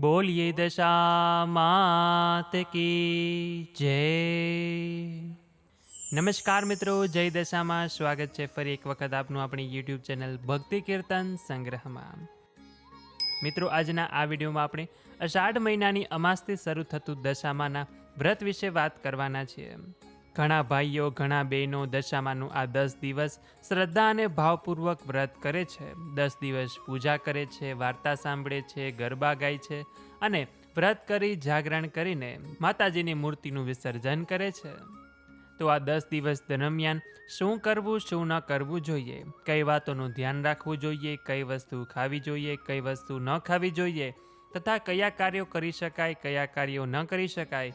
બોલીએ દશા માત કી જય. નમસ્કાર મિત્રો, જય દશામાં સ્વાગત છે ફરી એક વખત આપનું આપણી યુટ્યુબ ચેનલ ભક્તિ કીર્તન સંગ્રહમાં. મિત્રો, આજના આ વિડીયોમાં આપણે અષાઢ મહિનાની અમાસથી શરૂ થતું દશામાના વ્રત વિશે વાત કરવાના છીએ. ઘણા ભાઈઓ, ઘણા બહેનો દશામાનું આ દસ દિવસ શ્રદ્ધા અને ભાવપૂર્વક વ્રત કરે છે. દસ દિવસ પૂજા કરે છે, વાર્તા સાંભળે છે, ગરબા ગાય છે અને વ્રત કરી જાગરણ કરીને માતાજીની મૂર્તિનું વિસર્જન કરે છે. તો આ દસ દિવસ દરમિયાન શું કરવું, શું ન કરવું જોઈએ? કઈ વાતોનું ધ્યાન રાખવું જોઈએ? કઈ વસ્તુ ખાવી જોઈએ? કઈ વસ્તુ ન ખાવી જોઈએ? તથા કયા કાર્યો કરી શકાય, કયા કાર્યો ન કરી શકાય?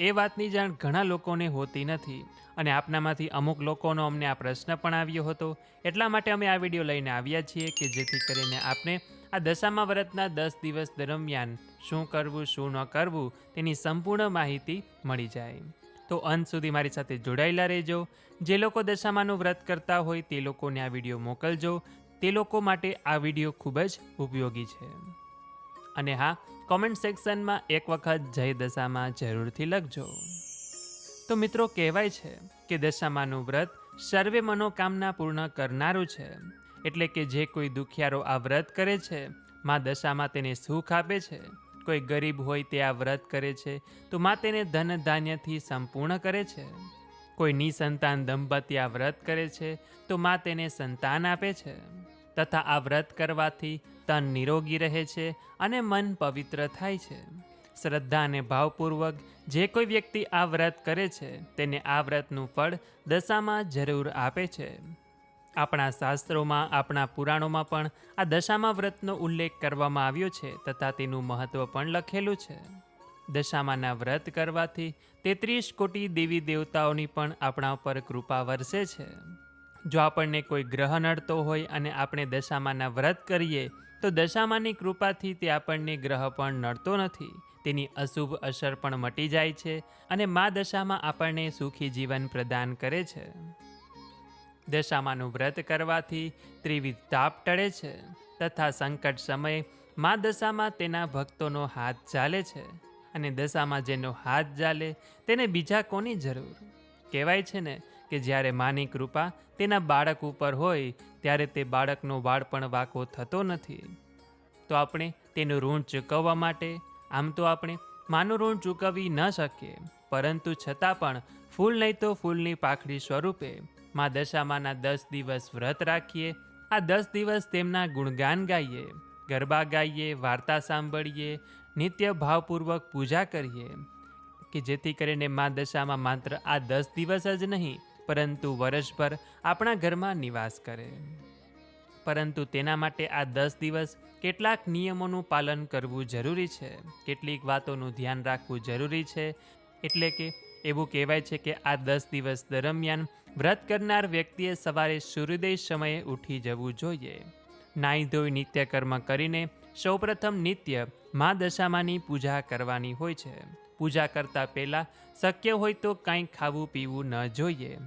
એ વાતની જાણ ઘણા લોકોને હોતી નથી અને આપનામાંથી અમુક લોકોનો અમને આ પ્રશ્ન પણ આવ્યો હતો. એટલા માટે અમે આ વીડિયો લઈને આવ્યા છીએ કે જેથી કરીને આપને આ દશામા વ્રતના દસ દિવસ દરમિયાન શું કરવું, શું ન કરવું તેની સંપૂર્ણ માહિતી મળી જાય. તો અંત સુધી મારી સાથે જોડાયેલા રહેજો. જે લોકો દશામાનું વ્રત કરતા હોય તે લોકોને આ વીડિયો મોકલજો. તે લોકો માટે આ વીડિયો ખૂબ જ ઉપયોગી છે. અને હા કોમેન્ટ સેક્શનમાં એક વખત જય દશામાં જરૂરથી લખજો. તો મિત્રો, કહેવાય છે કે દશામાનું વ્રત સર્વે મનોકામના પૂર્ણ કરનારું છે. એટલે કે જે કોઈ દુખિયારો આ વ્રત કરે છે, માં દશામાં તેને સુખ આપે છે. કોઈ ગરીબ હોય તે આ વ્રત કરે છે, તો માં તેને ધન ધાન્યથી સંપૂર્ણ કરે છે. કોઈ નિસંતાન દંપતી આ વ્રત કરે છે, તો માં તેને સંતાન આપે છે. તથા આ વ્રત કરવાથી તન નિરોગી રહે છે અને મન પવિત્ર થાય છે. શ્રદ્ધા અને ભાવપૂર્વક જે કોઈ વ્યક્તિ આ વ્રત કરે છે, તેને આ વ્રતનું ફળ દશામાં જરૂર આપે છે. આપણા શાસ્ત્રોમાં, આપણા પુરાણોમાં પણ આ દશામાં વ્રતનો ઉલ્લેખ કરવામાં આવ્યો છે તથા તેનું મહત્ત્વ પણ લખેલું છે. દશામાના વ્રત કરવાથી તેત્રીસ કોટી દેવી દેવતાઓની પણ આપણા ઉપર કૃપા વરસે છે. જો આપણને કોઈ ગ્રહ નડતો હોય અને આપણે દશામાના વ્રત કરીએ તો દશામાની કૃપાથી તે આપણને ગ્રહ પણ નડતો નથી. તેની અશુભ અસર પણ મટી જાય છે અને મા દશામાં આપણને સુખી જીવન પ્રદાન કરે છે. દશામાનું વ્રત કરવાથી ત્રિવિધ તાપ ટળે છે તથા સંકટ સમયે મા દશામાં તેના ભક્તોનો હાથ ચાલે છે અને દશામાં જેનો હાથ ચાલે તેને બીજા કોની જરૂર? કહેવાય છે ને કે જ્યારે માની કૃપા તેના બાળક ઉપર હોય, ત્યારે તે બાળકનો વાળ પણ વાંકો થતો નથી. તો આપણે તેનું ઋણ ચૂકવવા માટે, આમ તો આપણે માનું ઋણ ચૂકવી ન શકીએ, પરંતુ છતાં પણ ફૂલ નહીં તો ફૂલની પાખડી સ્વરૂપે મા દશામાના દસ દિવસ વ્રત રાખીએ, આ દસ દિવસ તેમના ગુણગાન ગાઈએ, ગરબા ગાઈએ, વાર્તા સાંભળીએ, નિત્ય ભાવપૂર્વક પૂજા કરીએ, કે જેથી કરીને મા દશામાં માત્ર આ દસ દિવસ જ નહીં પરંતુ વર્ષભર આપણા ઘરમાં નિવાસ કરે. પરંતુ તેના માટે આ દસ દિવસ કેટલાક નિયમોનું પાલન કરવું જરૂરી છે. કેટલીક વાતોનું ધ્યાન રાખવું જરૂરી છે. એટલે કે એવું કહેવાય છે કે આ દસ દિવસ દરમિયાન વ્રત કરનાર વ્યક્તિએ સવારે સૂર્યોદય સમયે ઉઠી જવું જોઈએ. નાહી ધોઈ નિત્યકર્મ કરીને સૌપ્રથમ નિત્ય મા દશામાની પૂજા કરવાની હોય છે. પૂજા કરતાં પહેલાં શક્ય હોય તો કાંઈ ખાવું પીવું ન જોઈએ.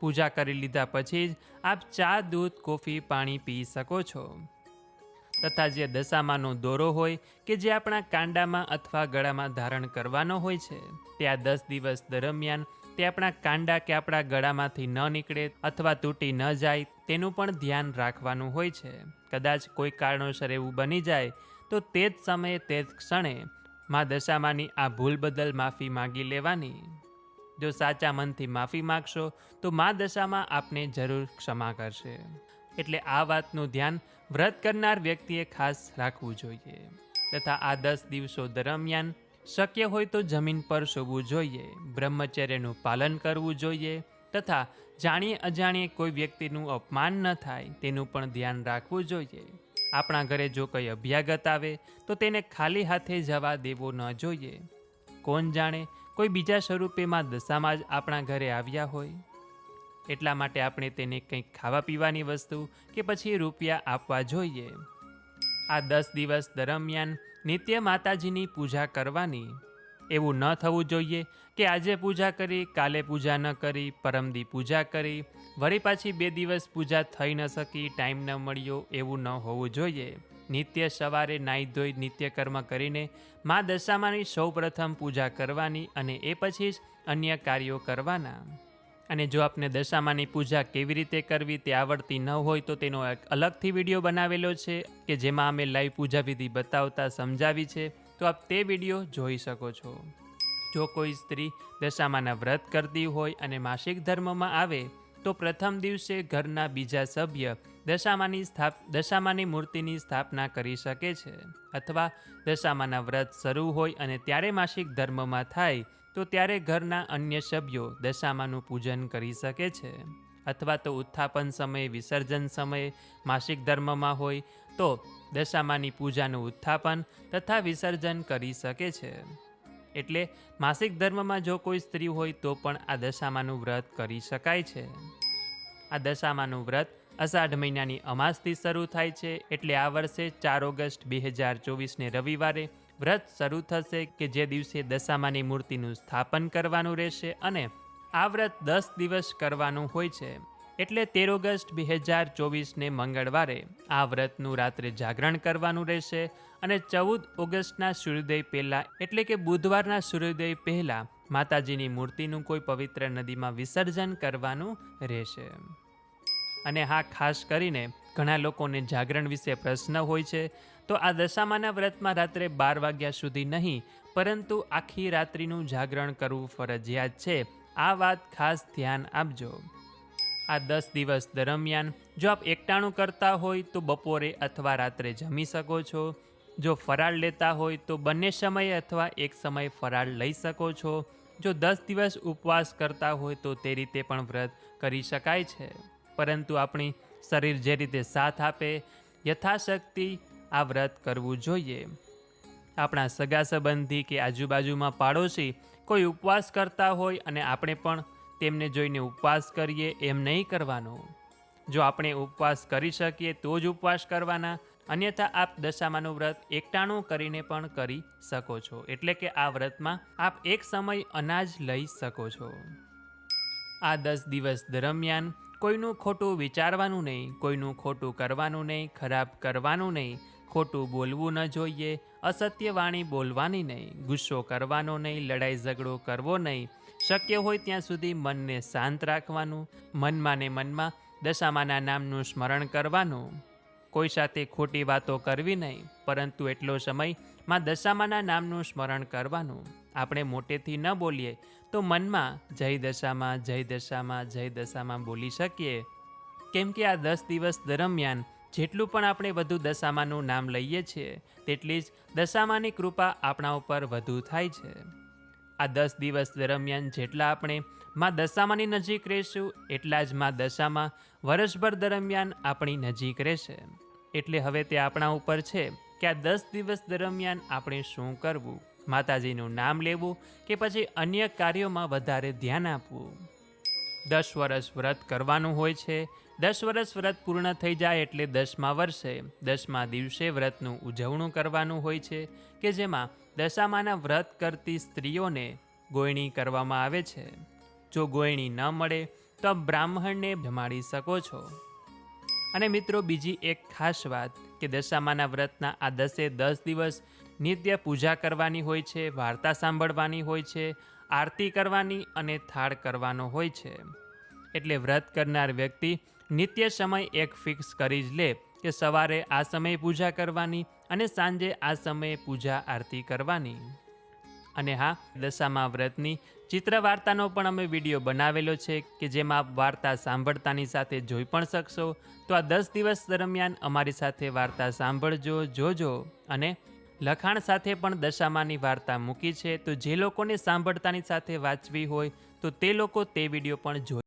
પૂજા કરી લીધા પછી જ આપ ચા, દૂધ, કોફી, પાણી પી શકો છો. તથા જે દશામાનો દોરો હોય કે જે આપણા કાંડામાં અથવા ગળામાં ધારણ કરવાનો હોય છે, તે આ દસ દિવસ દરમિયાન તે આપણા કાંડા કે આપણા ગળામાંથી ન નીકળે અથવા તૂટી ન જાય તેનું પણ ધ્યાન રાખવાનું હોય છે. કદાચ કોઈ કારણોસર એવું બની જાય, તો તે જ સમયે તે જ ક્ષણે મા દશામાની આ ભૂલ બદલ માફી માગી લેવાની. જો સાચા મનથી માફી માગશો, તો મા દશામાં આપને જરૂર ક્ષમા કરશે. એટલે આ વાતનું ધ્યાન વ્રત કરનાર વ્યક્તિએ ખાસ રાખવું જોઈએ. તથા આ દસ દિવસો દરમિયાન શક્ય હોય તો જમીન પર સૂવું જોઈએ, બ્રહ્મચર્યનું પાલન કરવું જોઈએ, તથા જાણીએ અજાણીએ કોઈ વ્યક્તિનું અપમાન ન થાય, તેનું પણ ધ્યાન રાખવું જોઈએ. આપણા ઘરે જો કોઈ અભ્યાગત આવે, તો તેને ખાલી હાથે જવા દેવો ન જોઈએ. કોણ જાણે કોઈ બીજા સ્વરૂપેમાં દશામાં જ આપણા ઘરે આવ્યા હોય? એટલા માટે આપણે તેને કંઈક ખાવા પીવાની વસ્તુ કે પછી રૂપિયા આપવા જોઈએ. આ દસ દિવસ દરમિયાન નિત્ય માતાજીની પૂજા કરવાની. એવું ન થવું જોઈએ કે આજે પૂજા કરી, કાલે પૂજા ન કરી પરમદી પૂજા કરી, વળી પાછી બે દિવસ પૂજા થઈ ન શકી, ટાઈમ ન મળ્યો એવું ન હોવું જોઈએ. નિત્ય સવારે નાહી ધોઈ નિત્યકર્મ કરીને મા દશામાની સૌપ્રથમ પૂજા કરવાની અને એ પછી જ અન્ય કાર્યો કરવાના. અને જો આપને દશામાની પૂજા કેવી રીતે કરવી તે આવડતી ન હોય તો તેનો એક અલગથી વીડિયો બનાવેલો છે કે જેમાં અમે લાઈવ પૂજા વિધિ બતાવતા સમજાવી છે, તો આપ તે વીડિયો જોઈ શકો છો. જો કોઈ સ્ત્રી દશામાના વ્રત કરતી હોય અને માસિક ધર્મમાં આવે તો પ્રથમ દિવસે ઘરના બીજા સભ્ય દશામાની સ્થાપ, દશામાની મૂર્તિની સ્થાપના કરી શકે છે. અથવા દશામાના વ્રત શરૂ હોય અને ત્યારે માસિક ધર્મમાં થાય, તો ત્યારે ઘરના અન્ય સભ્યો દશામાનું પૂજન કરી શકે છે. અથવા તો ઉત્થાપન સમયે, વિસર્જન સમયે માસિક ધર્મમાં હોય, તો દશામાની પૂજાનું ઉત્થાપન તથા વિસર્જન કરી શકે છે. એટલે માસિક ધર્મમાં જો કોઈ સ્ત્રી હોય તો પણ આ દશામાનું વ્રત કરી શકાય છે. આ દશામાનું વ્રત અષાઢ મહિનાની અમાસથી શરૂ થાય છે એટલે આ વર્ષે ચાર ઓગસ્ટ બે હજાર ચોવીસને રવિવારે વ્રત શરૂ થશે કે જે દિવસે દશામાની મૂર્તિનું સ્થાપન કરવાનું રહેશે અને આ વ્રત દસ દિવસ કરવાનું હોય છે. એટલે તેર ઓગસ્ટ બે હજાર ચોવીસને મંગળવારે આ વ્રતનું રાત્રે જાગરણ કરવાનું રહેશે અને ચૌદ ઓગસ્ટના સૂર્યોદય પહેલાં એટલે કે બુધવારના સૂર્યોદય પહેલાં માતાજીની મૂર્તિનું કોઈ પવિત્ર નદીમાં વિસર્જન કરવાનું રહેશે. અને હા, ખાસ કરીને ઘણા લોકોને જાગરણ વિશે પ્રશ્ન હોય છે, તો આ દશામાના વ્રતમાં રાત્રે બાર વાગ્યા સુધી નહીં, પરંતુ આખી રાત્રિનું જાગરણ કરવું ફરજિયાત છે. આ વાત ખાસ ધ્યાન આપજો. આ દસ દિવસ દરમિયાન જો આપ એકટાણું કરતા હોય તો બપોરે અથવા રાત્રે જમી શકો છો. જો ફરાળ લેતા હોય તો બંને સમયે અથવા એક સમયે ફરાળ લઈ શકો છો. જો દસ દિવસ ઉપવાસ કરતા હોય તો તે રીતે પણ વ્રત કરી શકાય છે. પરંતુ આપણી શરીર જે રીતે સાથ આપે, યથાશક્તિ આ વ્રત કરવું જોઈએ. આપણા સગા સંબંધી કે આજુબાજુમાં પાડોશી કોઈ ઉપવાસ કરતા હોય અને આપણે પણ તેમને જોઈને ઉપવાસ કરીએ, એમ નહીં કરવાનો. જો આપણે ઉપવાસ કરી શકીએ, તો જ ઉપવાસ કરવાના. અન્યથા આપ દશામાનું વ્રત એકટાણું કરીને પણ કરી શકો છો. એટલે કે આ વ્રતમાં આપ એક સમય અનાજ લઈ શકો છો. આ દસ દિવસ દરમિયાન કોઈનું ખોટું વિચારવાનું નહીં, કોઈનું ખોટું કરવાનું નહીં, ખરાબ કરવાનું નહીં. ખોટું બોલવું ન જોઈએ, અસત્ય વાણી બોલવાની નહીં, ગુસ્સો કરવાનો નહીં, લડાઈ ઝઘડો કરવો નહીં. શક્ય હોય ત્યાં સુધી મનને શાંત રાખવાનું મનમાં ને મનમાં દશામાના નામનું સ્મરણ કરવાનું. કોઈ સાથે ખોટી વાતો કરવી નહીં, પરંતુ એટલો સમયમાં દશામાના નામનું સ્મરણ કરવાનું. આપણે મોટેથી ન બોલીએ, તો મનમાં જય દશામાં જય દશામાં જય દશામાં બોલી શકીએ. કેમ કે આ દસ દિવસ દરમિયાન જેટલું પણ આપણે વધુ દશામાનું નામ લઈએ છીએ, તેટલી જ દશામાની કૃપા આપણા ઉપર વધુ થાય છે. આ દસ દિવસ દરમિયાન જેટલા આપણે માં દશામાની નજીક રહેશું, એટલા જ માં દશામાં વર્ષભર દરમિયાન આપણી નજીક રહેશે. એટલે હવે તે આપણા ઉપર છે કે આ દસ દિવસ દરમિયાન આપણે શું કરવું? માતાજીનું નામ લેવું કે પછી અન્ય કાર્યોમાં વધારે ધ્યાન આપવું? દસ વર્ષ વ્રત કરવાનું હોય છે દસ વર્ષ વ્રત પૂર્ણ થઈ જાય એટલે દસમા વર્ષે, દસમા દિવસે વ્રતનું ઉજવણું કરવાનું હોય છે, કે જેમાં દશામાના વ્રત કરતી સ્ત્રીઓને ગોયણી કરવામાં આવે છે. જો ગોયણી ન મળે, તો બ્રાહ્મણને જમાડી શકો છો. અને મિત્રો, બીજી એક ખાસ વાત કે દશામાના વ્રતના આ દસે દસ દિવસ નિત્ય પૂજા કરવાની હોય છે, વાર્તા સાંભળવાની હોય છે, આરતી કરવાની અને થાળ કરવાનો હોય છે. એટલે વ્રત કરનાર વ્યક્તિ નિત્ય સમય એક ફિક્સ કરી જ લે કે સવારે આ સમયે પૂજા કરવાની અને સાંજે આ સમયે પૂજા આરતી કરવાની. અને હા, દશામાં વ્રતની ચિત્ર વાર્તાનો પણ અમે વીડિયો બનાવેલો છે કે જેમાં આપ વાર્તા સાંભળતાની સાથે જોઈ પણ શકશો. તો આ દસ દિવસ દરમિયાન અમારી સાથે વાર્તા સાંભળજો, જોજો અને લખાણ સાથે પણ દશામાની વાર્તા મૂકી છે. તો જે લોકોને સાંભળતાની સાથે વાંચવી હોય, તો તે લોકો તે વીડિયો પણ જો